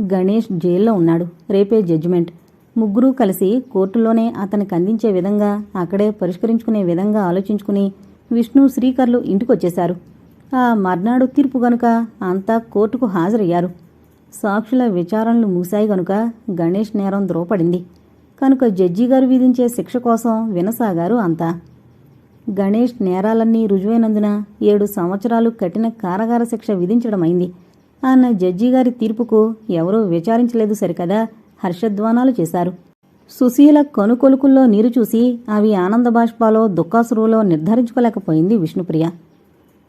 గణేష్ జైల్లో ఉన్నాడు. రేపే జడ్జిమెంట్. ముగ్గురూ కలిసి కోర్టులోనే అతనికి అందించే విధంగా అక్కడే పరిష్కరించుకునే విధంగా ఆలోచించుకుని విష్ణు శ్రీకర్లు ఇంటికొచ్చేశారు. ఆ మర్నాడు తీర్పు గనుక అంతా కోర్టుకు హాజరయ్యారు. సాక్షుల విచారణలు మూసాయి గనుక గణేష్ నేరం ద్రోపడింది కనుక జడ్జి గారు విధించే శిక్ష కోసం వినసాగారు అంతా. గణేష్ నేరాలన్నీ రుజువైనందున ఏడు సంవత్సరాలు కఠిన కారాగార శిక్ష విధించడమైంది. అన్న జడ్జి గారి తీర్పుకు ఎవరూ విచారించలేదు సరికదా హర్షధ్వానాలు చేశారు. సుశీల కనుకొలుకుల్లో నీరు చూసి అవి ఆనంద బాష్పాలో దుఃఖాసురులో నిర్ధారించుకోలేకపోయింది విష్ణుప్రియ.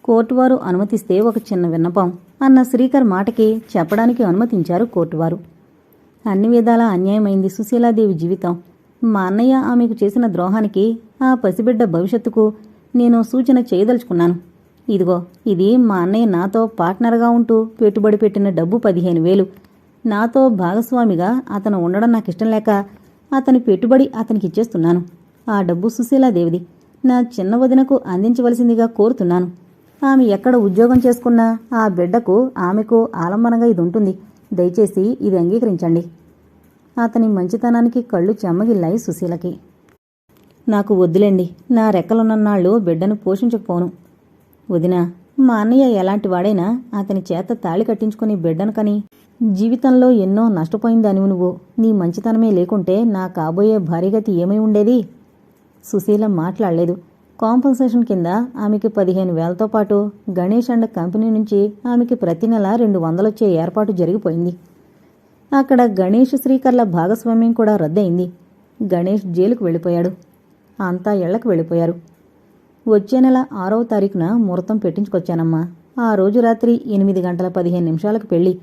కోర్టువారు అనుమతిస్తే ఒక చిన్న విన్నపం అన్న శ్రీకర్ మాటకి చెప్పడానికి అనుమతించారు కోర్టువారు. అన్ని విధాలా అన్యాయమైంది సుశీలాదేవి జీవితం. మా అన్నయ్య ఆమెకు చేసిన ద్రోహానికి ఆ పసిబిడ్డ భవిష్యత్తుకు నేను సూచన చేయదలుచుకున్నాను. ఇదిగో ఇది మా అన్నయ్య నాతో పార్ట్నర్గా ఉంటూ పెట్టుబడి పెట్టిన డబ్బు పదిహేను వేలు. నాతో భాగస్వామిగా అతను ఉండడం నాకు ఇష్టం లేక అతని పెట్టుబడి అతనికి ఇచ్చేస్తున్నాను. ఆ డబ్బు సుశీలాదేవిది నా చిన్న వదినకు అందించవలసిందిగా కోరుతున్నాను. ఆమె ఎక్కడ ఉద్యోగం చేసుకున్నా ఆ బిడ్డకు ఆమెకు ఆలంబనగా ఇది ఉంటుంది. దయచేసి ఇది అంగీకరించండి. అతని మంచితనానికి కళ్ళు చెమ్మగిల్లాయి సుశీలకి. నాకు వద్దులేండి. నా రెక్కలున్నన్నాళ్ళు బిడ్డను పోషించకపోను. వదినా మా అన్నయ్య ఎలాంటి వాడైనా అతని చేత తాళి కట్టించుకుని బిడ్డను కని జీవితంలో ఎన్నో నష్టపోయిందానివి నువ్వు. నీ మంచితనమే లేకుంటే నా కాబోయే భారీగతి ఏమై ఉండేది? సుశీల మాట్లాడలేదు. కాంపన్సేషన్ కింద ఆమెకి పదిహేను వేలతో పాటు గణేష్ అండ్ కంపెనీ నుంచి ఆమెకి ప్రతి నెల రెండు వందలొచ్చే ఏర్పాటు జరిగిపోయింది. అక్కడ గణేష్ శ్రీకర్ల భాగస్వామ్యం కూడా రద్దయింది. గణేష్ జైలుకు వెళ్ళిపోయాడు. అంతా ఇళ్ళకు వెళ్ళిపోయారు. వచ్చే నెల ఆరవ తారీఖున ముహూర్తం పెట్టించుకొచ్చానమ్మా. ఆ రోజు రాత్రి ఎనిమిది గంటల పదిహేను నిమిషాలకు పెళ్ళి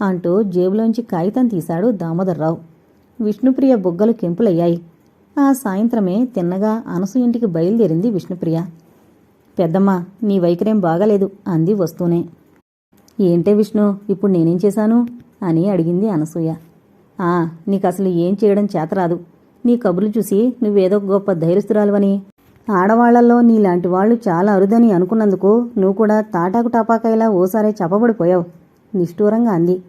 అంటూ జేబులోంచి కాగితం తీశాడు దామోదర్రావు. విష్ణుప్రియ బుగ్గలు కెంపులయ్యాయి. ఆ సాయంత్రమే తిన్నగా అనసు ఇంటికి బయలుదేరింది విష్ణుప్రియ. పెద్దమ్మ నీ వైఖరేం బాగాలేదు అంది వస్తూనే. ఏంటే విష్ణు ఇప్పుడు నేనేం చేశాను? అని అడిగింది అనసూయ. ఆ నీకు అసలు ఏం చేయడం చేతరాదు. నీ కబుర్లు చూసి నువ్వేదో గొప్ప ధైర్యస్తురాలువని ఆడవాళ్ళలో నీలాంటి వాళ్ళు చాలా అరుదని అనుకున్నందుకు నువ్వు కూడా తాటాకు టాపాకాయలా ఓసారే చెప్పబడిపోయావు నిష్ఠూరంగా అంది.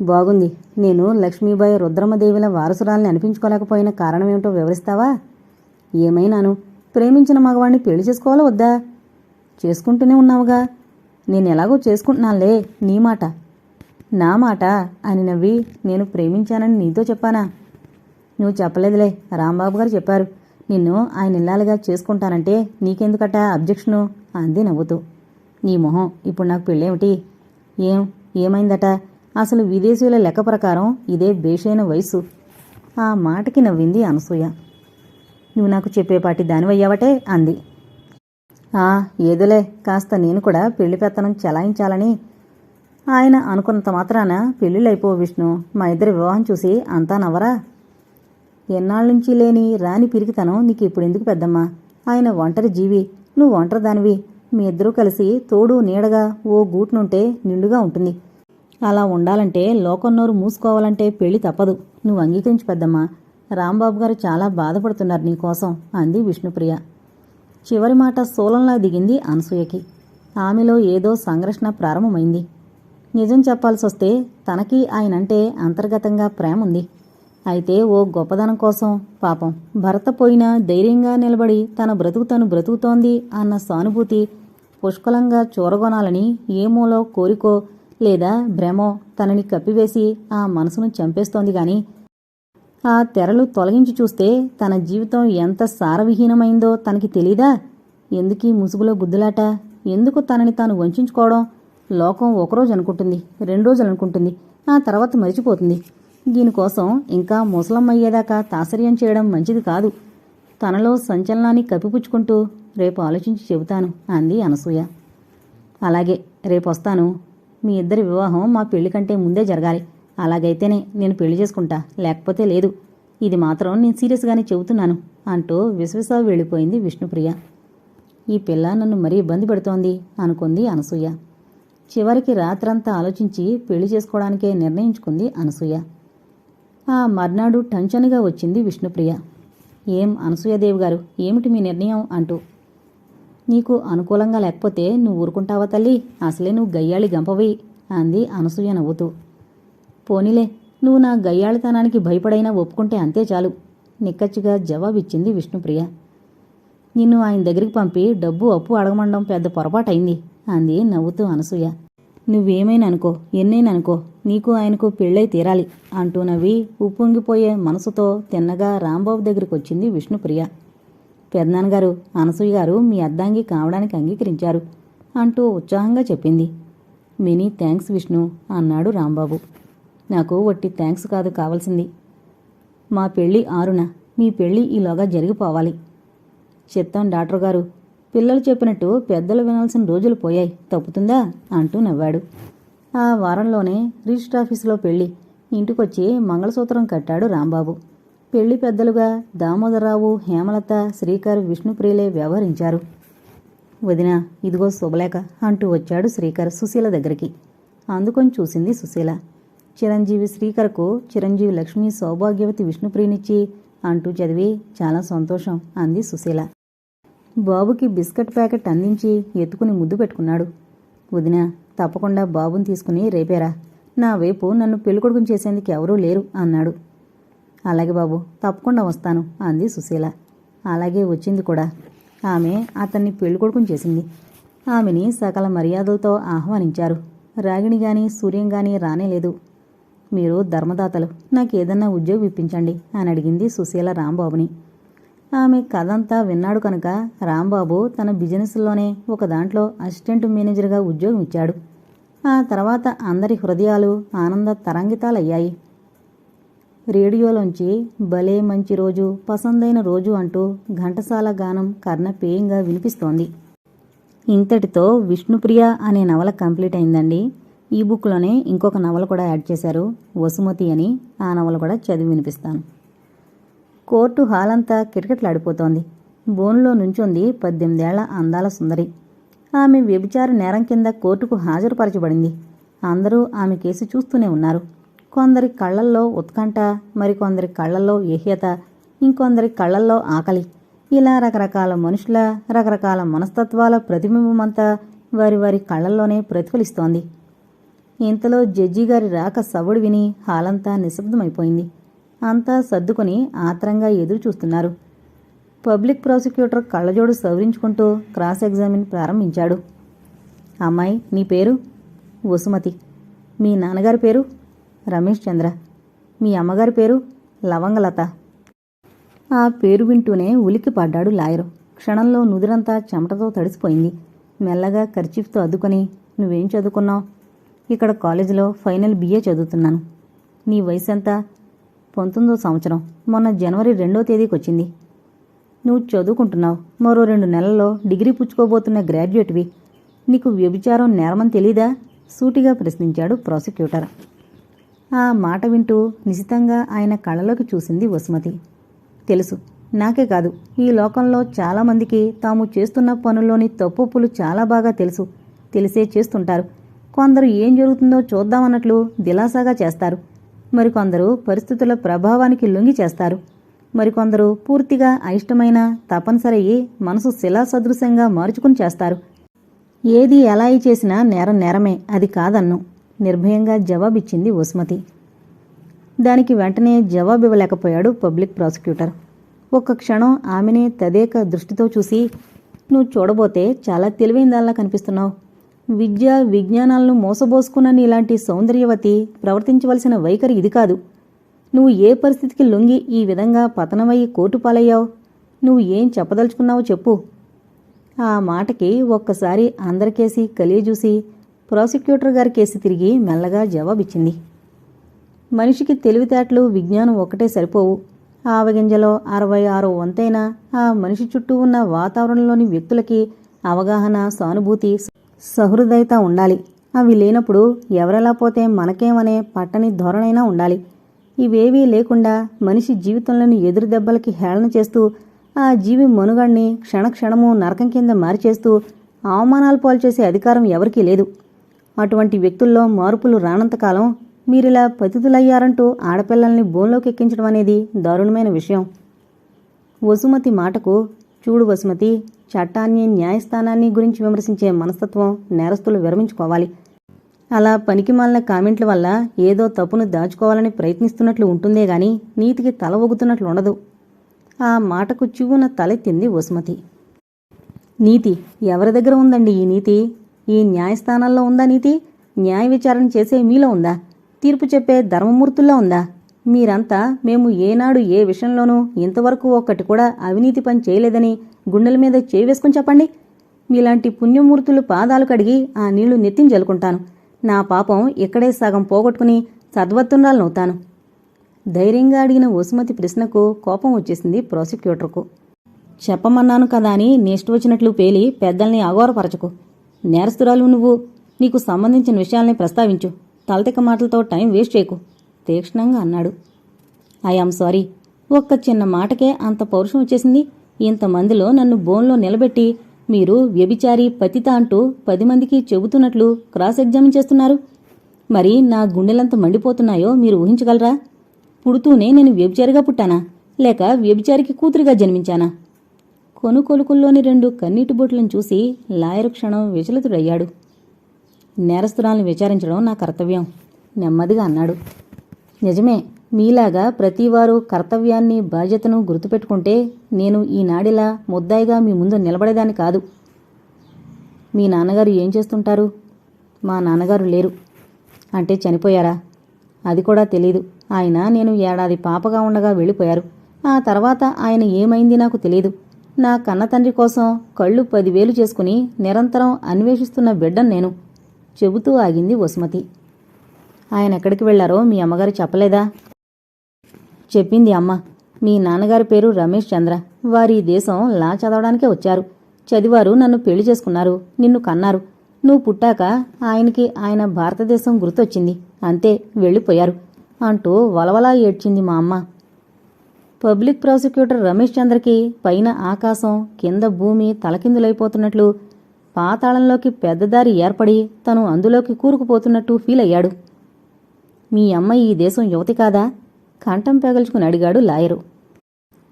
బాగుంది. నేను లక్ష్మీబాయి రుద్రమదేవిల వారసురాల్ని అనిపించుకోలేకపోయిన కారణమేమిటో వివరిస్తావా? ఏమైనాను? ప్రేమించిన మగవాణ్ణి పెళ్ళి చేసుకోవాలా వద్దా? చేసుకుంటూనే ఉన్నావుగా. నేను ఎలాగో చేసుకుంటున్నానులే నీ మాట. నా మాట అని నవ్వి నేను ప్రేమించానని నీతో చెప్పానా? నువ్వు చెప్పలేదులే రాంబాబు గారు చెప్పారు. నిన్ను ఆయన ఇల్లాలుగా చేసుకుంటానంటే నీకెందుకట అబ్జెక్షను? అంది నవ్వుతూ. నీ మొహం ఇప్పుడు నాకు పెళ్ళేమిటి? ఏం? ఏమైందట? అసలు విదేశీయుల లెక్క ప్రకారం ఇదే బేషైన వయసు ఆ మాటకి నవ్వింది అనసూయ. నువ్వు నాకు చెప్పేపాటి దానివయ్యావటే? అంది. ఆ ఏదోలే. కాస్త నేను కూడా పెళ్ళి పెత్తనం చెలాయించాలని. ఆయన అనుకున్నంత మాత్రాన పెళ్ళిళ్ళైపో విష్ణు. మా ఇద్దరి వివాహం చూసి అంతా నవ్వరా? ఎన్నాళ్ళ నుంచి లేని రాని పిరికితనం నీకు ఇప్పుడు ఎందుకు పెద్దమ్మా? ఆయన ఒంటరి జీవి నువ్వు ఒంటరి దానివి మీ ఇద్దరూ కలిసి తోడు నీడగా ఓ గూట్నుంటే నిండుగా ఉంటుంది. అలా ఉండాలంటే లోకన్నోరు మూసుకోవాలంటే పెళ్ళి తప్పదు. నువ్వు అంగీకరించి పెద్దమ్మా. రాంబాబు గారు చాలా బాధపడుతున్నారు నీకోసం అంది విష్ణుప్రియ. చివరి మాట సోలంలా దిగింది అనసూయకి. ఆమెలో ఏదో సంఘర్షణ ప్రారంభమైంది. నిజం చెప్పాల్సొస్తే తనకి ఆయనంటే అంతర్గతంగా ప్రేమ ఉంది అయితే ఓ గొప్పదనం కోసం పాపం భర్త పోయినా ధైర్యంగా నిలబడి తన బ్రతుకు తను బ్రతుకుతోంది అన్న సానుభూతి పుష్కలంగా చూరగొనాలని ఏమోలో కోరికో లేదా భ్రమో తనని కప్పివేసి ఆ మనసును చంపేస్తోంది గాని ఆ తెరలు తొలగించి చూస్తే తన జీవితం ఎంత సారవిహీనమైందో తనకి తెలీదా? ఎందుకీ ముసుగులో గుద్దులాట? ఎందుకు తనని తాను వంచుకోవడం లోకం ఒకరోజు అనుకుంటుంది రెండు రోజులు అనుకుంటుంది ఆ తర్వాత మరిచిపోతుంది. దీనికోసం ఇంకా ముసలమ్మయ్యేదాకా తాసర్యం చేయడం మంచిది కాదు. తనలో సంచలనాన్ని కప్పిపుచ్చుకుంటూ రేపు ఆలోచించి చెబుతాను అంది అనసూయ. అలాగే రేపు వస్తాను మీ ఇద్దరి వివాహం మా పెళ్ళి కంటే ముందే జరగాలి. అలాగైతేనే నేను పెళ్ళి చేసుకుంటా. లేకపోతే లేదు. ఇది మాత్రం నేను సీరియస్గానే చెబుతున్నాను అంటూ విశ్వస వెళ్ళిపోయింది విష్ణుప్రియ. ఈ పిల్ల నన్ను మరీ ఇబ్బంది పెడుతోంది అనుకుంది అనసూయ. చివరికి రాత్రంతా ఆలోచించి పెళ్ళి చేసుకోవడానికే నిర్ణయించుకుంది అనసూయ. ఆ మర్నాడు టంచనగా వచ్చింది విష్ణుప్రియ. ఏం అనసూయదేవి గారు ఏమిటి మీ నిర్ణయం? అంటూ. నీకు అనుకూలంగా లేకపోతే నువ్వు ఊరుకుంటావా తల్లి? అసలే నువ్వు గయ్యాళి గంపవి అంది అనసూయ నవ్వుతూ. పోనీలే నువ్వు నా గయ్యాళితనానికి భయపడైనా ఒప్పుకుంటే అంతే చాలు నిక్కచ్చిగా జవాబిచ్చింది విష్ణుప్రియ. నిన్ను ఆయన దగ్గరికి పంపి డబ్బు అప్పు అడగమండం పెద్ద పొరపాటైంది అంది నవ్వుతూ అనసూయ. నువ్వేమైనా అనుకో ఎన్నైనా అనుకో నీకు ఆయనకు పెళ్ళై తీరాలి అంటూ నవ్వి ఉప్పొంగిపోయే మనసుతో తిన్నగా రాంబాబు దగ్గరికి వచ్చింది విష్ణుప్రియ. పెద్దనాన్నగారు అనసూయ గారు మీ అద్దాంగి కావడానికి అంగీకరించారు అంటూ ఉత్సాహంగా చెప్పింది. మెనీ థ్యాంక్స్ విష్ణు అన్నాడు రాంబాబు. నాకు వట్టి థ్యాంక్స్ కాదు కావాల్సింది. మా పెళ్ళి ఆరున మీ పెళ్ళి ఈలోగా జరిగిపోవాలి చెప్తాం డాక్టర్ గారు పిల్లలు చెప్పినట్టు పెద్దలు వినాల్సిన రోజులు పోయాయి. తప్పుతుందా? అంటూ నవ్వాడు. ఆ వారంలోనే రిజిస్టర్ ఆఫీసులో పెళ్ళి ఇంటికొచ్చి మంగళసూత్రం కట్టాడు రాంబాబు. పెళ్ళి పెద్దలుగా దామోదరరావు హేమలత శ్రీకర్ విష్ణుప్రియులే వ్యవహరించారు. వదిన ఇదిగో శుభలేఖ అంటూ వచ్చాడు శ్రీకర్ సుశీల దగ్గరికి. అందుకొని చూసింది సుశీల. చిరంజీవి శ్రీకర్కు చిరంజీవి లక్ష్మి సౌభాగ్యవతి విష్ణుప్రియనిచ్చి అంటూ చదివి చాలా సంతోషం అంది సుశీల. బాబుకి బిస్కెట్ ప్యాకెట్ అందించి ఎత్తుకుని ముద్దు పెట్టుకున్నాడు. వదిన తప్పకుండా బాబుని తీసుకుని రేపేరా. నా వైపు నన్ను పెళ్ళికొడుకుని చేసేందుకు ఎవరూ లేరు అన్నాడు. అలాగే బాబు తప్పకుండా వస్తాను అంది సుశీల. అలాగే వచ్చింది కూడా. ఆమె అతన్ని పెళ్ళికొడుకుని చేసింది. ఆమెని సకల మర్యాదలతో ఆహ్వానించారు. రాగిణి గాని సూర్యం గాని రానేలేదు మీరు ధర్మదాతలు నాకు ఏదన్నా ఉద్యోగం ఇప్పించండి అని అడిగింది సుశీల రాంబాబుని. ఆమె కథంతా విన్నాడు కనుక రాంబాబు తన బిజినెస్లోనే ఒక దాంట్లో అసిస్టెంట్ మేనేజర్గా ఉద్యోగం ఇచ్చాడు. ఆ తర్వాత అందరి హృదయాలు ఆనంద తరంగితాలయ్యాయి. రేడియోలోంచి భలే మంచి రోజు పసందైన రోజు అంటూ ఘంటసాల గానం కర్ణపేయంగా వినిపిస్తోంది. ఇంతటితో విష్ణుప్రియ అనే నవల కంప్లీట్ అయిందండి. ఈ బుక్లోనే ఇంకొక నవల కూడా యాడ్ చేశారు వసుమతి అని. ఆ నవల కూడా చదివి వినిపిస్తాను. కోర్టు హాల్ అంతా కిటకిటలాడిపోతోంది. బోన్లో నుంచుంది పద్దెనిమిదేళ్ళ అందాల సుందరి. ఆమె వ్యభిచార నేరం కింద కోర్టుకు హాజరుపరచబడింది. అందరూ ఆమె కేసు చూస్తూనే ఉన్నారు. కొందరి కళ్ళల్లో ఉత్కంఠ మరికొందరి కళ్ళల్లో ఏహ్యత ఇంకొందరి కళ్ళల్లో ఆకలి. ఇలా రకరకాల మనుషుల రకరకాల మనస్తత్వాల ప్రతిబింబమంతా వారి వారి కళ్ళల్లోనే ప్రతిఫలిస్తోంది. ఇంతలో జడ్జి గారి రాక సవుడు విని హాలంతా నిశ్శబ్దమైపోయింది. అంతా సర్దుకొని ఆత్రంగా ఎదురు చూస్తున్నారు. పబ్లిక్ ప్రాసిక్యూటర్ కళ్ళజోడు సవరించుకుంటూ క్రాస్ ఎగ్జామిన్ ప్రారంభించాడు. అమ్మాయి నీ పేరు? వసుమతి. మీ నాన్నగారి పేరు? రమేష్ చంద్ర. మీ అమ్మగారి పేరు? లవంగలత. ఆ పేరు వింటూనే ఉలిక్కి పడ్డాడు లాయరు. క్షణంలో నుదురంతా చెమటతో తడిసిపోయింది. మెల్లగా ఖర్చీఫ్తో అద్దుకొని నువ్వేం చదువుకున్నావు? ఇక్కడ కాలేజీలో ఫైనల్ బిఏ చదువుతున్నాను. నీ వయసు ఎంత పంతొమ్మిదో సంవత్సరం మొన్న జనవరి రెండో తేదీకి వచ్చింది నువ్వు చదువుకుంటున్నావు. మరో రెండు నెలల్లో డిగ్రీ పుచ్చుకోబోతున్న గ్రాడ్యుయేట్వి. నీకు వ్యభిచారం నేరమని తెలీదా? సూటిగా ప్రశ్నించాడు ప్రాసిక్యూటర్. ఆ మాట వింటూ నిశితంగా ఆయన కళ్ళలోకి చూసింది వసుమతి. తెలుసు నాకే కాదు. ఈ లోకంలో చాలామందికి తాము చేస్తున్న పనుల్లోని తప్పులు చాలా బాగా తెలుసు. తెలిసే చేస్తుంటారు. కొందరు ఏం జరుగుతుందో చూద్దామన్నట్లు దిలాసాగా చేస్తారు. మరికొందరు పరిస్థితుల ప్రభావానికి లొంగి చేస్తారు. మరికొందరు పూర్తిగా అయిష్టమైన తప్పనిసరయ్యి మనసు శిలా సదృశ్యంగా మార్చుకుని చేస్తారు. ఏది ఎలా అయి చేసినా నేరం నేరమే అది కాదన్ను. నిర్భయంగా జవాబిచ్చింది ఉస్మతి దానికి వెంటనే జవాబు ఇవ్వలేకపోయాడు పబ్లిక్ ప్రాసిక్యూటర్. ఒక్క క్షణం ఆమెనే తదేక దృష్టితో చూసి నువ్వు చూడబోతే చాలా తెలివైందాల్లా కనిపిస్తున్నావు. విద్య విజ్ఞానాలను మోసబోసుకున్న ఇలాంటి సౌందర్యవతి ప్రవర్తించవలసిన వైఖరి ఇది కాదు. నువ్వు ఏ పరిస్థితికి లొంగి ఈ విధంగా పతనమయ్యి కోర్టు పాలయ్యావు నువ్వు ఏం చెప్పదలుచుకున్నావో చెప్పు. ఆ మాటకి ఒక్కసారి అందరికేసి కలియజూసి ప్రాసిక్యూటర్ గారి కేసి తిరిగి మెల్లగా జవాబిచ్చింది. మనిషికి తెలివితేటలు విజ్ఞానం ఒక్కటే సరిపోవు. ఆవగింజలో అరవై ఆరో వంతైన ఆ మనిషి చుట్టూ ఉన్న వాతావరణంలోని వ్యక్తులకి అవగాహన సానుభూతి సహృదయత ఉండాలి. అవి లేనప్పుడు ఎవరెలా పోతే మనకేమనే పట్టని ధోరణైనా ఉండాలి. ఇవేవీ లేకుండా మనిషి జీవితంలోని ఎదురు దెబ్బలకి హేళన చేస్తూ ఆ జీవి మనుగడ్ని క్షణక్షణము నరకం కింద మార్చేస్తూ అవమానాలు పాల్చేసే అధికారం ఎవరికీ లేదు. అటువంటి వ్యక్తుల్లో మార్పులు రానంతకాలం మీరిలా పతితులయ్యారంటూ ఆడపిల్లల్ని బోన్లోకి ఎక్కించడం అనేది దారుణమైన విషయం. వసుమతి మాటకు చూడు వసుమతి చట్టాన్ని న్యాయస్థానాన్ని గురించి విమర్శించే మనస్తత్వం నేరస్తులు విరమించుకోవాలి. అలా పనికిమాలిన కామెంట్ల వల్ల ఏదో తప్పును దాచుకోవాలని ప్రయత్నిస్తున్నట్లు ఉంటుందే గాని నీతికి తల ఒగుతున్నట్లు ఉండదు. ఆ మాటకు చివున తలెత్తింది వసుమతి. నీతి ఎవరి దగ్గర ఉందండి ఈ నీతి? ఈ న్యాయస్థానాల్లో ఉందా నీతి? న్యాయ విచారణ చేసే మీలో ఉందా? తీర్పు చెప్పే ధర్మమూర్తుల్లో ఉందా? మీరంతా మేము ఏనాడు ఏ విషయంలోనూ ఇంతవరకు ఒక్కటి కూడా అవినీతి పని చేయలేదని గుండెల మీద చేయి చెప్పండి. మీలాంటి పుణ్యమూర్తులు పాదాలు కడిగి ఆ నీళ్ళు నెత్తిని జల్లుకుంటాను. నా పాపం ఇక్కడే సగం పోగొట్టుకుని సద్వత్తుండాలనవుతాను ధైర్యంగా అడిగిన వసుమతి ప్రశ్నకు కోపం వచ్చేసింది ప్రాసిక్యూటర్కు. చెప్పమన్నాను కదా అని నెక్స్ట్ వచ్చినట్లు పేలి పెద్దల్ని అఘోరపరచకు నేరస్తురాలు నువ్వు. నీకు సంబంధించిన విషయాల్ని ప్రస్తావించు. తలతిక మాటలతో టైం వేస్ట్ చేయకు. తీక్షణంగా అన్నాడు. I am sorry. ఒక్క చిన్న మాటకే అంత పౌరుషం వచ్చేసింది. ఇంతమందిలో నన్ను బోన్లో నిలబెట్టి మీరు వ్యభిచారి పతిత అంటూ పది మందికి చెబుతున్నట్లు క్రాస్ ఎగ్జామిన్ చేస్తున్నారు. మరి నా గుండెలంత మండిపోతున్నాయో మీరు ఊహించగలరా? పుడుతూనే నేను వ్యభిచారిగా పుట్టానా? లేక వ్యభిచారికి కూతురిగా జన్మించానా కొనుకొలుకుల్లోని రెండు కన్నీటి బొట్లను చూసి లాయరు క్షణం విచలితుడయ్యాడు. నేరస్తురాలను విచారించడం నా కర్తవ్యం నెమ్మదిగా అన్నాడు. నిజమే మీలాగా ప్రతివారు కర్తవ్యాన్ని బాధ్యతను గుర్తుపెట్టుకుంటే నేను ఈనాడిలా ముద్దాయిగా మీ ముందు నిలబడేదాన్ని కాదు. మీ నాన్నగారు ఏం చేస్తుంటారు? మా నాన్నగారు లేరు. అంటే చనిపోయారా? అది కూడా తెలీదు. ఆయన నేను ఏడాది పాపగా ఉండగా వెళ్ళిపోయారు. ఆ తర్వాత ఆయన ఏమైంది నాకు తెలియదు నా కన్న తండ్రి కోసం కళ్ళు పదివేలు చేసుకుని నిరంతరం అన్వేషిస్తున్న బిడ్డను నేను చెబుతూ ఆగింది వసుమతి. ఆయన ఎక్కడికి వెళ్ళారో మీ అమ్మగారు చెప్పలేదా? చెప్పింది అమ్మ. మీ నాన్నగారి పేరు రమేష్ చంద్ర. వారి దేశం లా చదవడానికే వచ్చారు. చదివారు నన్ను పెళ్ళి చేసుకున్నారు నిన్ను కన్నారు. నువ్వు పుట్టాక ఆయనకి ఆయన భారతదేశం గుర్తొచ్చింది. అంతే వెళ్ళిపోయారు అంటూ వలవలా ఏడ్చింది మా అమ్మ. పబ్లిక్ ప్రాసిక్యూటర్ రమేష్ చంద్రకి పైన ఆకాశం కింద భూమి తలకిందులైపోతున్నట్లు పాతాళంలోకి పెద్దదారి ఏర్పడి తను అందులోకి కూరుకుపోతున్నట్టు ఫీల్ అయ్యాడు మీ అమ్మ ఈ దేశం యువతి కాదా? కంఠం పెగల్చుకుని అడిగాడు లాయరు.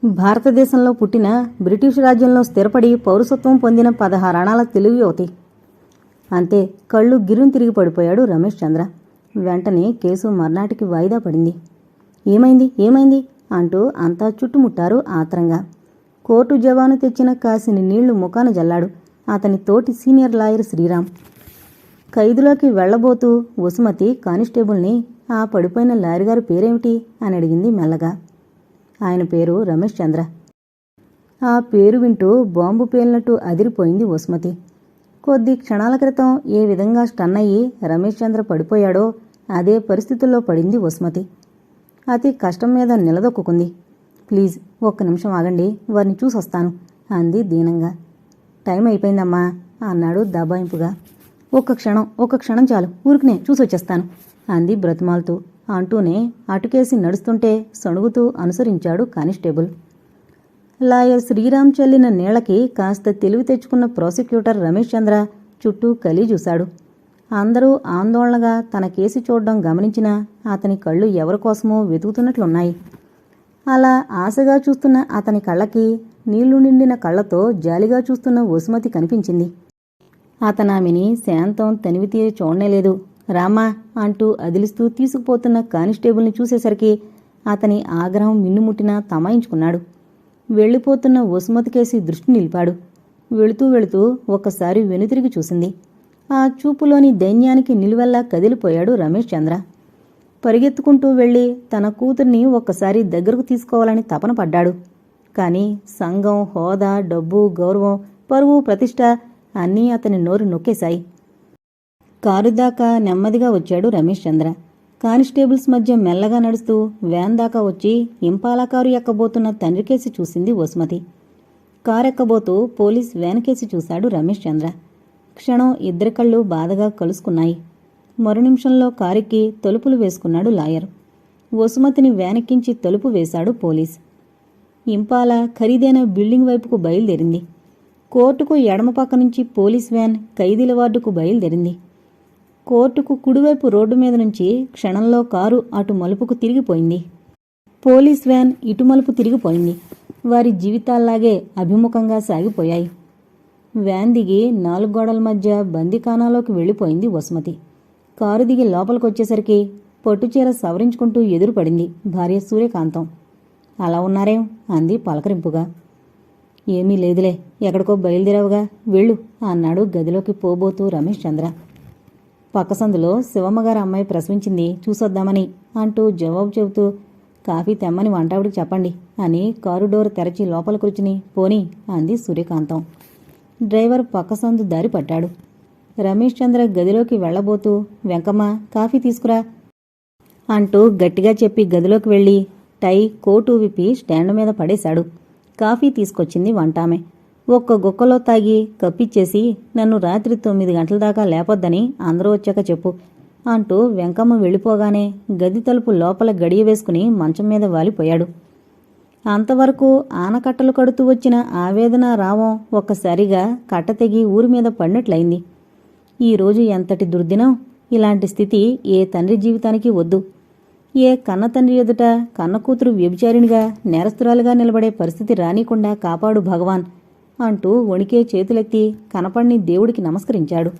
భారతదేశంలో పుట్టిన బ్రిటిష్ రాజ్యంలో స్థిరపడి పౌరసత్వం పొందిన పదహారణాల తెలుగు యువతి. అంతే కళ్ళు గిరుని తిరిగి పడిపోయాడు రమేష్ చంద్ర. వెంటనే కేసు మర్నాటికి వాయిదా పడింది. ఏమైంది? ఏమైంది? అంటూ అంతా చుట్టుముట్టారు ఆత్రంగా. కోర్టు జవాను తెచ్చిన కాసిని నీళ్ళు ముఖాన జల్లాడు. అతని తోటి సీనియర్ లాయర్ శ్రీరామ్. ఖైదులోకి వెళ్ళబోతూ వసుమతి కానిస్టేబుల్ని ఆ పడిపోయిన లారీగారి పేరేమిటి? అని అడిగింది మెల్లగా. ఆయన పేరు రమేష్ చంద్ర. ఆ పేరు వింటూ బాంబు పేలినట్టు అదిరిపోయింది వసుమతి. కొద్ది క్షణాల క్రితం ఏ విధంగా స్టన్ అయ్యి రమేష్ చంద్ర పడిపోయాడో అదే పరిస్థితుల్లో పడింది వసుమతి. అతి కష్టం మీద నిలదొక్కుంది ప్లీజ్ ఒక్క నిమిషం ఆగండి వారిని చూసొస్తాను అంది దీనంగా. టైం అయిపోయిందమ్మా అన్నాడు దబాయింపుగా. ఒక్క క్షణం ఒక్క క్షణం చాలు ఊరికినే చూసొచ్చేస్తాను. అంది బ్రతిమాలుతూ. అంటూనే అటుకేసి నడుస్తుంటే సణుగుతూ అనుసరించాడు కానిస్టేబుల్. లాయర్ శ్రీరామ్ చల్లిన నీళ్ళకి కాస్త తెలివి తెచ్చుకున్న ప్రాసిక్యూటర్ రమేష్ చంద్ర చుట్టూ కలి చూశాడు. అందరూ ఆందోళనగా తన కేసు చూడడం గమనించిన అతని కళ్ళు ఎవరి కోసమో వెతుకుతున్నట్లున్నాయి. అలా ఆశగా చూస్తున్న అతని కళ్ళకి నీళ్ళు నిండిన కళ్ళతో జాలిగా చూస్తున్న వసుమతి కనిపించింది. అతనామిని శాంతం తనివితీరి చూడనేలేదు. రామా అంటూ అదిలిస్తూ తీసుకుపోతున్న కానిస్టేబుల్ని చూసేసరికి అతని ఆగ్రహం మిన్నుముట్టినా తమాయించుకున్నాడు. వెళ్ళిపోతున్న వసుమతికేసి దృష్టి నిలిపాడు. వెళుతూ వెళుతూ ఒక్కసారి వెనుతిరిగి చూసింది. ఆ చూపులోని దైన్యానికి నిలువెల్లా కదిలిపోయాడు రమేష్ చంద్ర. పరిగెత్తుకుంటూ వెళ్ళి తన కూతుర్ని ఒక్కసారి దగ్గరకు తీసుకోవాలని తపన పడ్డాడు. కాని సంఘం హోదా డబ్బు గౌరవం పరువు ప్రతిష్ట అన్నీ అతని నోరు నొక్కేశాయి. కారు దాకా నెమ్మదిగా వచ్చాడు రమేష్ చంద్ర. కానిస్టేబుల్స్ మధ్య మెల్లగా నడుస్తూ వ్యాన్ దాకా వచ్చి ఇంపాలా కారు ఎక్కబోతున్న తండ్రికేసి చూసింది వసుమతి కారెక్కబోతూ పోలీస్ వ్యాన్ కేసి చూశాడు రమేష్ చంద్ర. క్షణం ఇద్దరి కళ్ళు బాధగా కలుసుకున్నాయి. మరు నిమిషంలో కారెక్కి తలుపులు వేసుకున్నాడు లాయర్. వసుమతిని వ్యానెక్కించి తలుపు వేశాడు పోలీస్. ఇంపాల ఖరీదైన బిల్డింగ్ వైపుకు బయలుదేరింది. కోర్టుకు ఎడమ పక్క నుంచి పోలీస్ వ్యాన్ ఖైదీల వార్డుకు బయలుదేరింది. కోర్టుకు కుడివైపు రోడ్డు మీద నుంచి క్షణంలో కారు అటు మలుపుకు తిరిగిపోయింది. పోలీస్ వ్యాన్ ఇటు మలుపు తిరిగిపోయింది. వారి జీవితాల్లాగే అభిముఖంగా సాగిపోయాయి. వ్యాన్ దిగి నాలుగు గోడల మధ్య బందికానాలోకి వెళ్ళిపోయింది వసుమతి. కారు దిగి లోపలికొచ్చేసరికి పట్టుచీర సవరించుకుంటూ ఎదురుపడింది భార్య సూర్యకాంతం. అలా ఉన్నారేం? అంది పలకరింపుగా. ఏమీ లేదులే ఎక్కడికో బయలుదేరావుగా వెళ్ళు అన్నాడు గదిలోకి పోబోతూ రమేష్ చంద్ర. పక్క సందులో శివమ్మగారు అమ్మాయి ప్రసవించింది చూసొద్దామని అంటూ జవాబు చెబుతూ కాఫీ తెమ్మని వంటావిడికి చెప్పండి అని కారు డోర్ తెరచి లోపల కూర్చుని పోని అంది సూర్యకాంతం. డ్రైవర్ పక్క సందు దారి పట్టాడు. రమేష్ చంద్ర గదిలోకి వెళ్ళబోతూ వెంకమ్మ కాఫీ తీసుకురా అంటూ గట్టిగా చెప్పి గదిలోకి వెళ్ళి టై కోటు విప్పి స్టాండ్ మీద పడేశాడు. కాఫీ తీసుకొచ్చింది వంటామె. ఒక్క గుక్కలో తాగి కప్పిచ్చేసి నన్ను రాత్రి తొమ్మిది గంటల దాకా లేపొద్దని అందరూ వచ్చాక చెప్పు అంటూ వెంకమ్మ వెళ్ళిపోగానే గది తలుపు లోపల గడియ వేసుకుని మంచం మీద వాలిపోయాడు. అంతవరకు ఆనకట్టలు కడుతూ వచ్చిన ఆవేదన రావం ఒక్కసారిగా కట్ట తెగి ఊరి మీద పడినట్లయింది. ఈరోజు ఎంతటి దుర్దినం? ఇలాంటి స్థితి ఏ తండ్రి జీవితానికి వద్దు. ఏ కన్న తండ్రి ఎదుట కన్న కూతురు వ్యభిచారిణిగా నేరస్తురాలుగా నిలబడే పరిస్థితి రానీకుండా కాపాడు భగవాన్. అంటూ వణికే చేతులెత్తి కనపడిని దేవుడికి నమస్కరించాడు.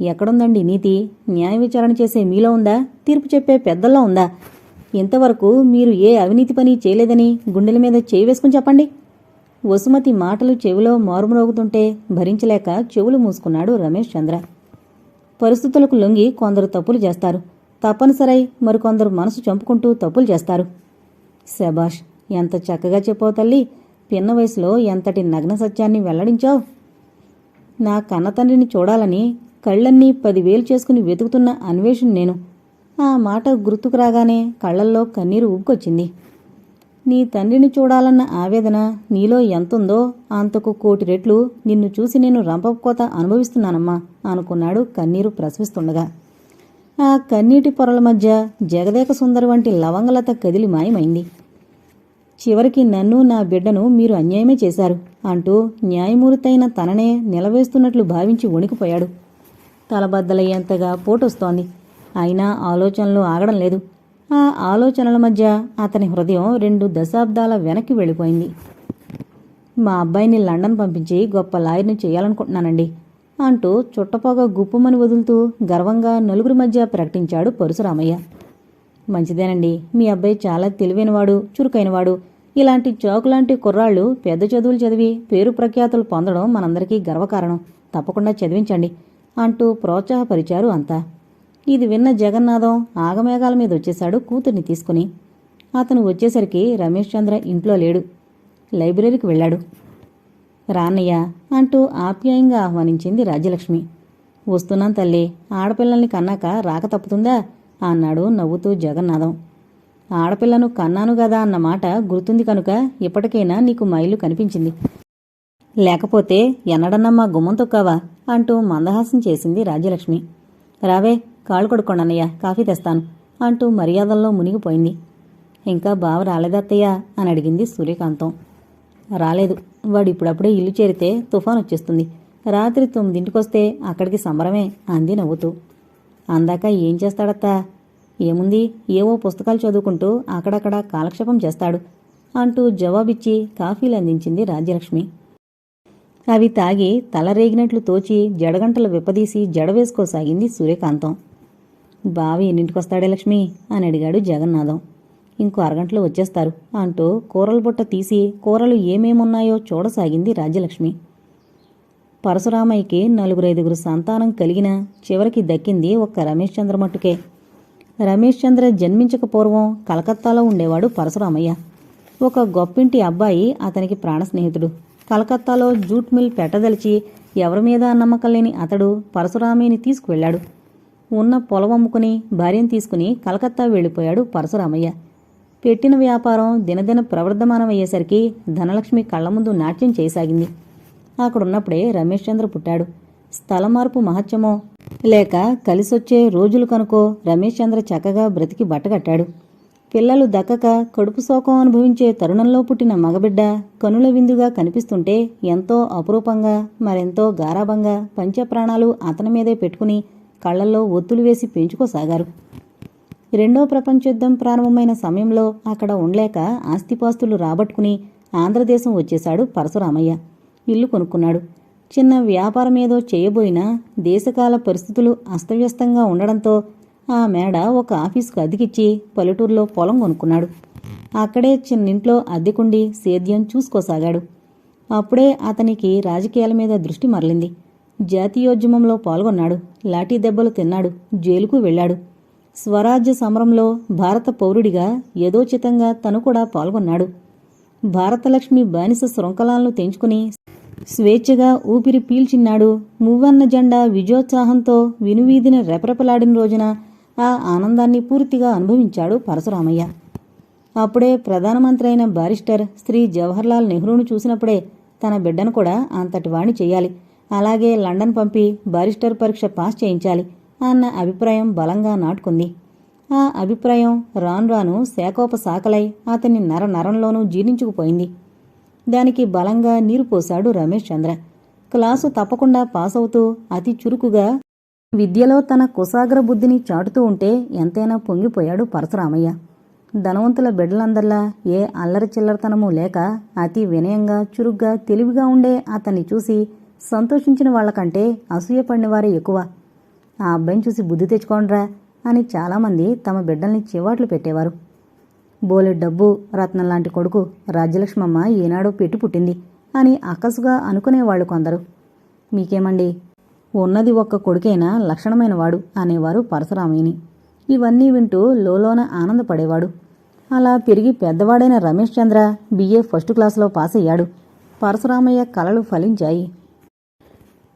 ఎక్కడుందండి నీతి? న్యాయ విచారణ చేసే మీలో ఉందా? తీర్పు చెప్పే పెద్దల్లో ఉందా? ఇంతవరకు మీరు ఏ అవినీతి పని చేయలేదని గుండెల మీద చేయి వేసుకుని చెప్పండి. వసుమతి మాటలు చెవిలో మారుమ్రోగుతుంటే భరించలేక చెవులు మూసుకున్నాడు రమేష్ చంద్ర. పరిస్థితులకు లొంగి కొందరు తప్పులు చేస్తారు. తప్పనిసరై మరికొందరు మనసు చంపుకుంటూ తప్పులు చేస్తారు. శబాష్ ఎంత చక్కగా చెప్పావు తల్లి. పిన్న వయసులో ఎంతటి నగ్న సత్యాన్ని వెల్లడించావు? నా కన్నతండ్రిని చూడాలని కళ్ళన్నీ పదివేలు చేసుకుని వెతుకుతున్న అన్వేషణ నేను. ఆ మాట గుర్తుకు రాగానే కళ్ళల్లో కన్నీరు ఊపుకొచ్చింది. నీ తండ్రిని చూడాలన్న ఆవేదన నీలో ఎంతుందో అంతకు కోటి రెట్లు నిన్ను చూసి నేను రంపకోత అనుభవిస్తున్నానమ్మా అనుకున్నాడు కన్నీరు ప్రసవిస్తుండగా. ఆ కన్నీటి పొరల మధ్య జగదేక సుందర్ వంటి లవంగలత కదిలి మాయమైంది. చివరికి నన్ను నా బిడ్డను మీరు అన్యాయమే చేశారు అంటూ న్యాయమూర్తైన తననే నిలవేస్తున్నట్లు భావించి వణికిపోయాడు. తలబద్దలయ్యేంతగా పోటొస్తోంది. అయినా ఆలోచనలు ఆగడం లేదు. ఆ ఆలోచనల మధ్య అతని హృదయం రెండు దశాబ్దాల వెనక్కి వెళ్ళిపోయింది. మా అబ్బాయిని లండన్ పంపించి గొప్ప లాయర్ని చేయాలనుకుంటున్నానండి అంటూ చుట్టపోగా గుప్పుమని వదులుతూ గర్వంగా నలుగురి మధ్య ప్రకటించాడు పరశురామయ్య. మంచిదేనండి. మీ అబ్బాయి చాలా తెలివైనవాడు చురుకైనవాడు. ఇలాంటి చౌకులాంటి కుర్రాళ్ళు పెద్ద చదువులు చదివి పేరు ప్రఖ్యాతులు పొందడం మనందరికీ గర్వకారణం. తప్పకుండా చదివించండి అంటూ ప్రోత్సాహపరిచారు అంతా. ఇది విన్న జగన్నాథం ఆగమేఘాల మీద వచ్చేశాడు కూతుర్ని తీసుకుని. అతను వచ్చేసరికి రమేష్ చంద్ర ఇంట్లో లేడు. లైబ్రరీకి వెళ్ళాడు. రాన్నయ్య అంటూ ఆప్యాయంగా ఆహ్వానించింది రాజ్యలక్ష్మి. వస్తున్నాం తల్లి ఆడపిల్లల్ని కన్నాక రాక తప్పుతుందా? అన్నాడు నవ్వుతూ జగన్నాథం. ఆడపిల్లను కన్నాను గదా అన్న మాట గుర్తుంది కనుక ఇప్పటికైనా నీకు మైలు కనిపించింది. లేకపోతే ఎన్నడన్నా మా గుమ్మం తొక్కావా అంటూ మందహాసం చేసింది రాజ్యలక్ష్మి. రావే కాళ్ళు కొడుకోండన్నయ్య కాఫీ తెస్తాను అంటూ మర్యాదల్లో మునిగిపోయింది. ఇంకా బావ రాలేదత్తయ్యా అని అడిగింది సూర్యకాంతం. రాలేదు వాడు ఇప్పుడప్పుడే ఇల్లు చేరితే తుఫాన్ వచ్చేస్తుంది. రాత్రి తొమ్మిదింటికొస్తే అక్కడికి సంబరమే అంది నవ్వుతూ. అందాక ఏం చేస్తాడత్తా? ఏముంది? ఏవో పుస్తకాలు చదువుకుంటూ అక్కడక్కడ కాలక్షేపం చేస్తాడు అంటూ జవాబిచ్చి కాఫీలు అందించింది రాజ్యలక్ష్మి. అవి తాగి తల రేగినట్లు తోచి జడగంటలు విప్పదీసి జడ వేసుకోసాగింది సూర్యకాంతం. బావి ఎన్నింటికొస్తాడే లక్ష్మి? అని అడిగాడు జగన్నాథం. ఇంకో అరగంటలో వచ్చేస్తారు అంటూ కూరల బుట్ట తీసి కూరలు ఏమేమున్నాయో చూడసాగింది రాజ్యలక్ష్మి. పరశురామయ్యకి నలుగురైదుగురు సంతానం కలిగిన చివరికి దక్కింది ఒక్క రమేష్ చంద్ర మట్టుకే. రమేష్ చంద్ర జన్మించక పూర్వం కలకత్తాలో ఉండేవాడు పరశురామయ్య. ఒక గొప్పింటి అబ్బాయి అతనికి ప్రాణ స్నేహితుడు కలకత్తాలో జూట్ మిల్ పెట్టదలిచి ఎవరి మీద నమ్మకం లేని అతడు పరశురామయ్యని తీసుకువెళ్ళాడు. ఉన్న పొలం అమ్ముకుని భార్యను తీసుకుని కలకత్తా వెళ్ళిపోయాడు పరశురామయ్య. పెట్టిన వ్యాపారం దినదిన ప్రవర్ధమానమయ్యేసరికి ధనలక్ష్మి కళ్ళ ముందు నాట్యం చేయసాగింది. అక్కడున్నప్పుడే రమేష్ చంద్ర పుట్టాడు. స్థల మార్పు మహత్యమో? లేక కలిసొచ్చే రోజులు కనుకో రమేష్ చంద్ర చక్కగా బ్రతికి బట్టగట్టాడు పిల్లలు దక్కక కడుపు శోకం అనుభవించే తరుణంలో పుట్టిన మగబిడ్డ కనుల విందుగా కనిపిస్తుంటే ఎంతో అపురూపంగా మరెంతో గారాభంగా పంచప్రాణాలు అతని మీదే పెట్టుకుని కళ్ళల్లో ఒత్తులు వేసి పెంచుకోసాగారు. రెండో ప్రపంచ యుద్ధం ప్రారంభమైన సమయంలో అక్కడ ఉండలేక ఆస్తిపాస్తులు రాబట్టుకుని ఆంధ్రదేశం వచ్చేశాడు పరశురామయ్య. ఇల్లు కొనుక్కున్నాడు. చిన్న వ్యాపారం ఏదో చేయబోయినా దేశకాల పరిస్థితులు అస్తవ్యస్తంగా ఉండడంతో ఆ మేడ ఒక ఆఫీసుకు అద్దెకిచ్చి పల్లెటూరులో పొలం కొనుక్కున్నాడు. అక్కడే చిన్నింట్లో అద్దెకుండి సేద్యం చూసుకోసాగాడు. అప్పుడే అతనికి రాజకీయాల మీద దృష్టి మరలింది. జాతీయోద్యమంలో పాల్గొన్నాడు. లాఠీ దెబ్బలు తిన్నాడు. జైలుకు వెళ్ళాడు. స్వరాజ్య సమరంలో భారత పౌరుడిగా యథోచితంగా తను కూడా పాల్గొన్నాడు. భారతలక్ష్మి బానిస శృంఖలాలను తెంచుకుని స్వేచ్ఛగా ఊపిరి పీల్చిన్నాడు మువ్వన్న జెండా విజయోత్సాహంతో వినువీధిన రెపరెపలాడిన రోజున ఆ ఆనందాన్ని పూర్తిగా అనుభవించాడు పరశురామయ్య. అప్పుడే ప్రధానమంత్రి అయిన బారిస్టర్ శ్రీ జవహర్లాల్ నెహ్రూను చూసినప్పుడే తన బిడ్డను కూడా అంతటి వాణ్ణి చేయాలి. అలాగే లండన్ పంపి బారిస్టర్ పరీక్ష పాస్ చేయించాలి అన్న అభిప్రాయం బలంగా నాటుకుంది. ఆ అభిప్రాయం రాను రాను శాఖోపశాఖలై అతని నర నరంలోనూ జీర్ణించుకుపోయింది. దానికి బలంగా నీరు పోశాడు రమేష్ చంద్ర. క్లాసు తప్పకుండా పాస్ అవుతూ అతి చురుకుగా విద్యలో తన కుసాగ్ర బుద్ధిని చాటుతూ ఉంటే ఎంతైనా పొంగిపోయాడు పరశురామయ్య. ధనవంతుల బిడ్డలందరిలా ఏ అల్లరి చిల్లరతనమూ లేక అతి వినయంగా చురుగ్గా తెలివిగా ఉండే అతన్ని చూసి సంతోషించిన వాళ్ళకంటే అసూయపడినవారే ఎక్కువ. ఆ అబ్బాయిని చూసి బుద్ధి తెచ్చుకోండ్రా అని చాలామంది తమ బిడ్డల్ని చివాట్లు పెట్టేవారు. బోలె డబ్బు రత్నం లాంటి కొడుకు రాజ్యలక్ష్మమ్మ ఏనాడో పెట్టి పుట్టింది అని అక్కసుగా అనుకునేవాళ్ళు కొందరు. మీకేమండి? ఉన్నది ఒక్క కొడుకైనా లక్షణమైనవాడు అనేవారు పరశురామయ్యని. ఇవన్నీ వింటూ లోలోన ఆనందపడేవాడు. అలా పెరిగి పెద్దవాడైన రమేష్ చంద్ర బిఏ ఫస్ట్ క్లాస్లో పాస్ అయ్యాడు పరశురామయ్య కలలు ఫలించాయి.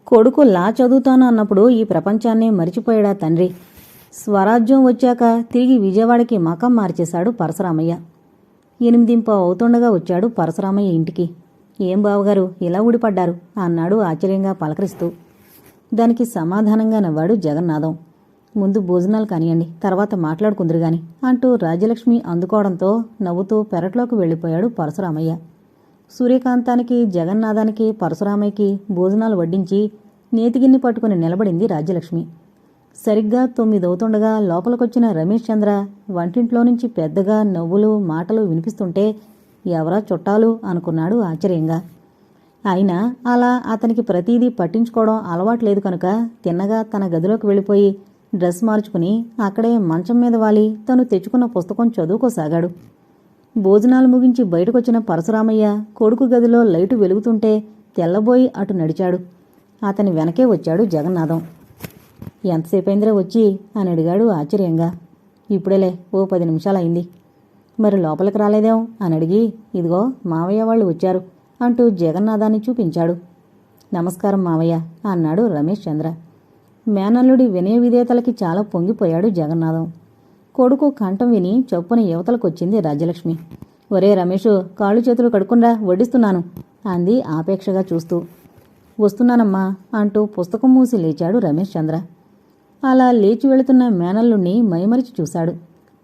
కొడుకు లా చదువుతాను అన్నప్పుడు ఈ ప్రపంచాన్నే మరిచిపోయాడా తండ్రి? స్వరాజ్యం వచ్చాక తిరిగి విజయవాడకి మకం మార్చేశాడు పరశురామయ్య. ఎనిమిదింప అవుతుండగా వచ్చాడు పరశురామయ్య ఇంటికి. ఏం బావగారు ఇలా ఊడిపడ్డారు? అన్నాడు ఆశ్చర్యంగా పలకరిస్తూ. దానికి సమాధానంగా నవ్వాడు జగన్నాథం. ముందు భోజనాలు కానియండి తర్వాత మాట్లాడుకుందరు గాని అంటూ రాజ్యలక్ష్మి అందుకోవడంతో నవ్వుతూ పెరట్లోకి వెళ్ళిపోయాడు పరశురామయ్య. సూర్యకాంతానికి జగన్నాథానికి పరశురామయ్యకి భోజనాలు వడ్డించి నేతిగిన్ని పట్టుకుని నిలబడింది రాజ్యలక్ష్మి. సరిగ్గా తొమ్మిదవుతుండగా లోపలికొచ్చిన రమేష్ చంద్ర వంటింట్లో నుంచి పెద్దగా నవ్వులు మాటలు వినిపిస్తుంటే ఎవరా చుట్టాలు? అనుకున్నాడు ఆశ్చర్యంగా. అయినా అలా అతనికి ప్రతీదీ పట్టించుకోవడం అలవాట్లేదు కనుక తిన్నగా తన గదిలోకి వెళ్ళిపోయి డ్రెస్ మార్చుకుని అక్కడే మంచం మీద వాలి తను తెచ్చుకున్న పుస్తకం చదువుకోసాగాడు. భోజనాలు ముగించి బయటకొచ్చిన పరశురామయ్య కొడుకు గదిలో లైటు వెలుగుతుంటే తెల్లబోయి అటు నడిచాడు. అతని వెనకే వచ్చాడు జగన్నాథం. ఎంతసేపైందిరా వచ్చి? అని అడిగాడు ఆశ్చర్యంగా. ఇప్పుడేలే ఓ పది నిమిషాలైంది. మరి లోపలికి రాలేదేం? అని అడిగి ఇదిగో మావయ్య వాళ్ళు వచ్చారు అంటూ జగన్నాథాన్ని చూపించాడు. నమస్కారం మావయ్య అన్నాడు రమేష్ చంద్ర. మేనల్లుడి వినయ విధేతలకి చాలా పొంగిపోయాడు జగన్నాథం. కొడుకు కంఠం విని చొప్పున యువతలకొచ్చింది రాజ్యలక్ష్మి. ఒరే రమేషు కాళ్ళు చేతులు కడుక్కుండా వడ్డిస్తున్నాను అంది ఆపేక్షగా చూస్తూ. వస్తున్నానమ్మా అంటూ పుస్తకం మూసి లేచాడు రమేష్ చంద్ర. అలా లేచి వెళుతున్న మేనల్లుణ్ణి మైమరిచి చూశాడు.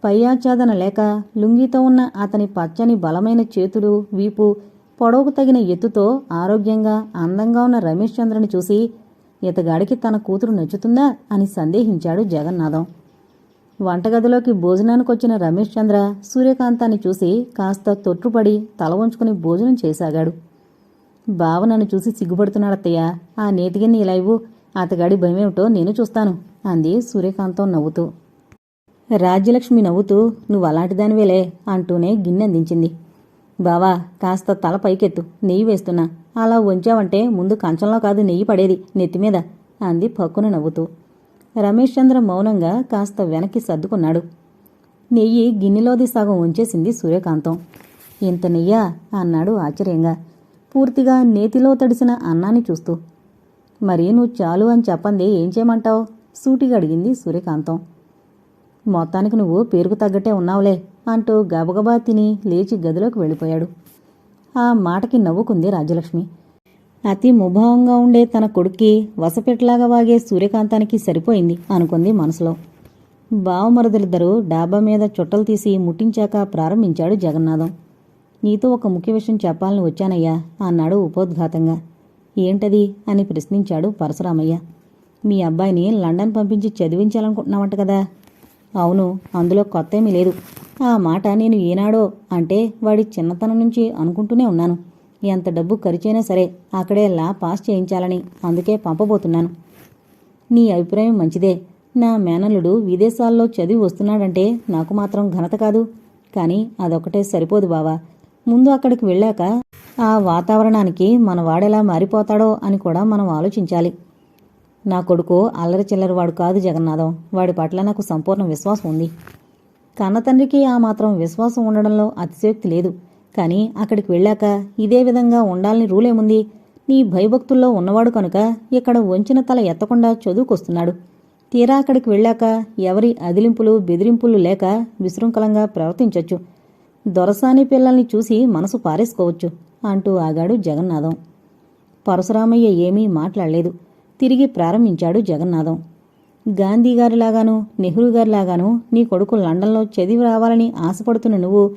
పయ్యాచ్ఛాదన లేక లుంగితో ఉన్న అతని పచ్చని బలమైన చేతులు వీపు పొడవుకు తగిన ఎత్తుతో ఆరోగ్యంగా అందంగా ఉన్న రమేష్ చంద్రని చూసి ఇతగాడికి తన కూతురు నచ్చుతుందా అని సందేహించాడు జగన్నాథం. వంటగదిలోకి భోజనానికి వచ్చిన రమేష్ చంద్ర సూర్యకాంతాన్ని చూసి కాస్త తొట్టుపడి తల వంచుకుని భోజనం చేసాగాడు. బావ నన్ను చూసి సిగ్గుపడుతున్నాడత్తయ్య ఆ నేతిగిన్ని ఇలా ఇవ్వు అతగాడి భయమేమిటో నేను చూస్తాను అంది సూర్యకాంతం నవ్వుతూ. రాజ్యలక్ష్మి నవ్వుతూ నువ్వు అలాంటిదానివేలే అంటూనే గిన్నె అందించింది. బావా కాస్త తల పైకెత్తు నెయ్యి వేస్తున్నా. అలా వంచావంటే ముందు కంచంలో కాదు నెయ్యి పడేది నెత్తిమీద అంది పక్కున నవ్వుతూ. రమేష్ చంద్ర మౌనంగా కాస్త వెనక్కి సర్దుకున్నాడు. నెయ్యి గిన్నెలోది సగం ఉంచేసింది సూర్యకాంతం. ఇంత నెయ్యా? అన్నాడు ఆశ్చర్యంగా. పూర్తిగా నేతిలో తడిసిన అన్నాన్ని చూస్తూ మరి నువ్వు చాలు అని చెప్పంది ఏం చేయమంటావు? సూటిగా అడిగింది సూర్యకాంతం. మొత్తానికి నువ్వు పేరుకు తగ్గట్టే ఉన్నావులే అంటూ గబగబా తిని లేచి గదిలోకి వెళ్ళిపోయాడు. ఆ మాటకి నవ్వుకుంది రాజ్యలక్ష్మి. అతి ముభావంగా ఉండే తన కొడుక్కి వసపెట్లాగా వాగే సూర్యకాంతానికి సరిపోయింది అనుకుంది మనసులో. బావమరుదులిద్దరూ డాబా మీద చుట్టలు తీసి ముట్టించాక ప్రారంభించాడు జగన్నాథం. నీతో ఒక ముఖ్య విషయం చెప్పాలని వచ్చానయ్యా అన్నాడు ఉపోద్ఘాతంగా. ఏంటది? అని ప్రశ్నించాడు పరశురామయ్య. మీ అబ్బాయిని లండన్ పంపించి చదివించాలనుకుంటున్నావంట కదా? అవును అందులో కొత్త ఏమీ లేదు. ఆ మాట నేను ఏనాడో అంటే వాడి చిన్నతనం నుంచి అనుకుంటూనే ఉన్నాను. ఎంత డబ్బు ఖర్చైనా సరే అక్కడే లా పాస్ చేయించాలని అందుకే పంపబోతున్నాను. నీ అభిప్రాయం మంచిదే. నా మేనల్లుడు విదేశాల్లో చదివి వస్తున్నాడంటే నాకు మాత్రం ఘనత కాదు. కానీ అదొకటే సరిపోదు బావా. ముందు అక్కడికి వెళ్ళాక ఆ వాతావరణానికి మన వాడెలా మారిపోతాడో అని కూడా మనం ఆలోచించాలి. నా కొడుకు అల్లరి చిల్లరి వాడు కాదు జగన్నాథం. వాడి పట్ల నాకు సంపూర్ణ విశ్వాసం ఉంది. కన్నతండ్రికి ఆ మాత్రం విశ్వాసం ఉండడంలో అతిశయోక్తి లేదు. కానీ అక్కడికి వెళ్ళాక ఇదే విధంగా ఉండాలని రూలేముంది నీ భయభక్తుల్లో ఉన్నవాడు కనుక ఇక్కడ వంచిన తల ఎత్తకుండా చదువుకొస్తున్నాడు. తీరా అక్కడికి వెళ్ళాక ఎవరి అదిలింపులు బెదిరింపులు లేక విశృంఖలంగా ప్రవర్తించొచ్చు. దొరసాని పిల్లల్ని చూసి మనసు పారేసుకోవచ్చు అంటూ ఆగాడు జగన్నాథం. పరశురామయ్య ఏమీ మాట్లాడలేదు. తిరిగి ప్రారంభించాడు జగన్నాథం. గాంధీ గారిలాగాను నెహ్రూ గారిలాగాను నీ కొడుకు లండన్లో చదివి రావాలని ఆశపడుతున్న నువ్వు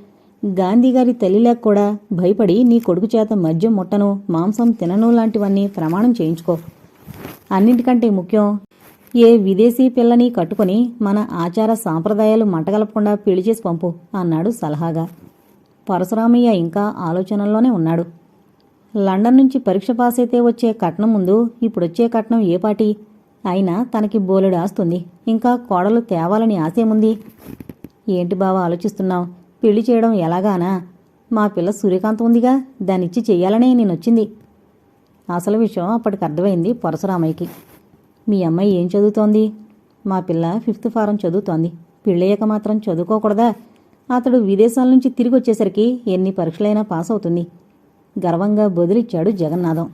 గాంధీ గారి కూడా భయపడి నీ కొడుకు చేత మద్యం ముట్టను మాంసం తినను లాంటివన్నీ ప్రమాణం చేయించుకో. అన్నింటికంటే ముఖ్యం ఏ విదేశీ పిల్లని కట్టుకొని మన ఆచార సాంప్రదాయాలు మంటగలపకుండా పెళ్ళి చేసి పంపు అన్నాడు సలహాగా. పరశురామయ్య ఇంకా ఆలోచనల్లోనే ఉన్నాడు. లండన్ నుంచి పరీక్ష పాస్ అయితే వచ్చే కట్నం ముందు ఇప్పుడొచ్చే కట్నం ఏ పాటి అయినా తనకి బోలెడు ఆస్తుంది. ఇంకా కోడలు తేవాలని ఆశేముంది ఏంటి బావ ఆలోచిస్తున్నావు? పెళ్ళి చేయడం ఎలాగానా? మా పిల్ల సూర్యకాంతం ఉందిగా దాన్నిచ్చి చెయ్యాలనే నేనొచ్చింది. అసలు విషయం అప్పటికి అర్థమైంది పరశురామయ్యకి. మీ అమ్మాయి ఏం చదువుతోంది? మా పిల్ల ఫిఫ్త్ ఫారం చదువుతోంది. పెళ్ళయ్యాక మాత్రం చదువుకోకూడదా? అతడు విదేశాల నుంచి తిరిగి వచ్చేసరికి ఎన్ని పరీక్షలైనా పాస్ అవుతుంది. గర్వంగా బదులిచ్చాడు జగన్నాథం.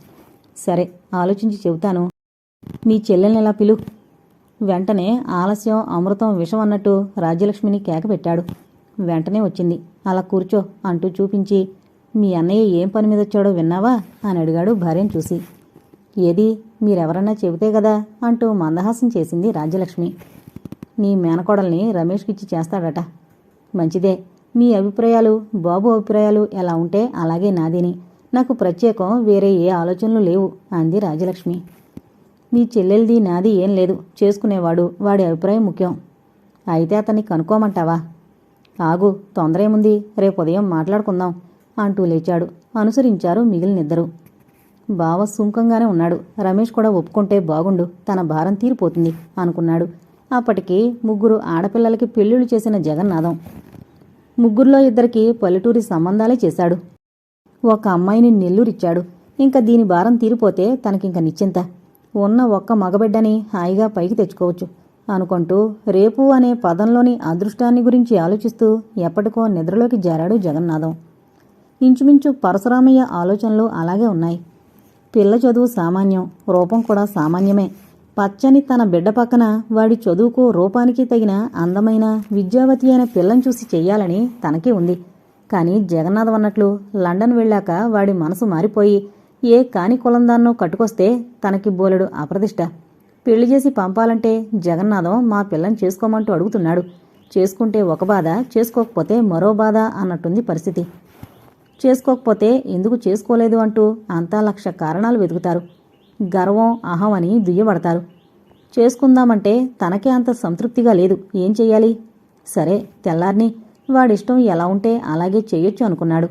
సరే ఆలోచించి చెబుతాను. మీ చెల్లెల్ని ఎలా పిలు? వెంటనే ఆలస్యం అమృతం విషం అన్నట్టు రాజ్యలక్ష్మిని కేక పెట్టాడు. వెంటనే వచ్చింది. అలా కూర్చో అంటూ చూపించి మీ అన్నయ్య ఏం పని మీద వచ్చాడో విన్నావా? అని అడిగాడు భార్యను చూసి. ఏది? మీరెవరన్నా చెబితే కదా అంటూ మందహాసం చేసింది రాజ్యలక్ష్మి. నీ మేనకోడల్ని రమేష్కిచ్చి చేస్తాడట. మంచిదే. నీ అభిప్రాయాలు బాబు అభిప్రాయాలు ఎలా ఉంటే అలాగే నాదిని. నాకు ప్రత్యేకం వేరే ఏ ఆలోచనలు లేవు అంది రాజలక్ష్మి మీ చెల్లెలది నాది ఏం లేదు. చేసుకునేవాడు వాడి అభిప్రాయం ముఖ్యం. అయితే అతన్ని కనుక్కోమంటావా? ఆగు తొందరేముంది. రేపు ఉదయం మాట్లాడుకుందాం అంటూ లేచాడు. అనుసరించారు మిగిలినిద్దరు బావ సుంకంగానే ఉన్నాడు. రమేష్ కూడా ఒప్పుకుంటే బాగుండు. తన భారం తీరిపోతుంది అనుకున్నాడు. అప్పటికి ముగ్గురు ఆడపిల్లలకి పెళ్ళిళ్ళు చేసిన జగన్నాథం. ముగ్గురులో ఇద్దరికి పల్లెటూరి సంబంధాలే చేశాడు. ఒక అమ్మాయిని నెల్లూరిచ్చాడు. ఇంకా దీని భారం తీరిపోతే తనకింక నిశ్చింత. ఉన్న ఒక్క మగబిడ్డని హాయిగా పైకి తెచ్చుకోవచ్చు అనుకుంటూ రేపు అనే పదంలోని అదృష్టాన్ని గురించి ఆలోచిస్తూ ఎప్పటికో నిద్రలోకి జారాడు జగన్నాథం. ఇంచుమించు పరశురామయ్య ఆలోచనలు అలాగే ఉన్నాయి. పిల్ల చదువు సామాన్యం రూపం కూడా సామాన్యమే. పచ్చని తన బిడ్డ పక్కన వాడి చదువుకు రూపానికి తగిన అందమైన విద్యావతి అయిన పిల్లని చూసి చెయ్యాలని తనకి ఉంది. కానీ జగన్నాథం అన్నట్లు లండన్ వెళ్ళాక వాడి మనసు మారిపోయి ఏ కాని కులందాన్నో కట్టుకొస్తే తనకి బోలెడు అప్రదిష్ట పెళ్ళి చేసి పంపాలంటే జగన్నాథం మా పిల్లని చేసుకోమంటూ అడుగుతున్నాడు. చేసుకుంటే ఒక బాధ చేసుకోకపోతే మరో బాధ అన్నట్టుంది పరిస్థితి. చేసుకోకపోతే ఎందుకు చేసుకోలేదు అంటూ అంతా లక్ష కారణాలు వెతుకుతారు. గర్వం అహం అని దుయ్యబడతారు. చేసుకుందామంటే తనకే అంత సంతృప్తిగా లేదు. ఏం చెయ్యాలి? సరే తెల్లారిని. వాడిష్టం ఎలా ఉంటే అలాగే చేయొచ్చు అనుకున్నాడు.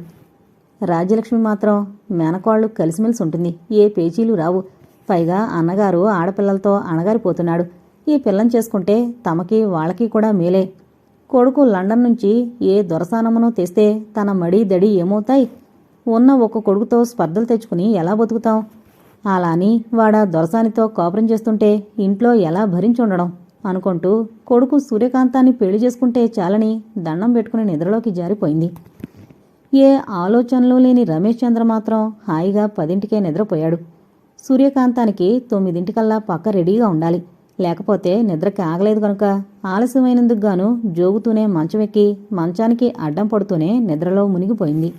రాజ్యలక్ష్మి మాత్రం మేనకోళ్ళు కలిసిమెలిసి ఉంటుంది. ఏ పేచీలు రావు. పైగా అన్నగారు ఆడపిల్లలతో అణగారిపోతున్నాడు. ఈ పిల్లని చేసుకుంటే తమకి వాళ్ళకి కూడా మేలే. కొడుకు లండన్ నుంచి ఏ దొరసానమునో తెస్తే తన మడి దడి ఏమవుతాయి? ఉన్న ఒక్క కొడుకుతో స్పర్ధలు తెచ్చుకుని ఎలా బతుకుతాం అలా అని వాడ దొరసానితో కోపరం చేస్తుంటే ఇంట్లో ఎలా భరించుండడం? అనుకుంటూ కొడుకు సూర్యకాంతాన్ని పెళ్ళి చేసుకుంటే చాలని దండం పెట్టుకుని నిద్రలోకి జారిపోయింది. ఏ ఆలోచనలు లేని రమేష్ చంద్ర మాత్రం హాయిగా పదింటికే నిద్రపోయాడు. సూర్యకాంతానికి తొమ్మిదింటికల్లా పక్క రెడీగా ఉండాలి. లేకపోతే నిద్రకి ఆగలేదు కనుక ఆలస్యమైనందుకు గాను జోగుతూనే మంచం ఎక్కి మంచానికి అడ్డం పడుతూనే నిద్రలో మునిగిపోయింది.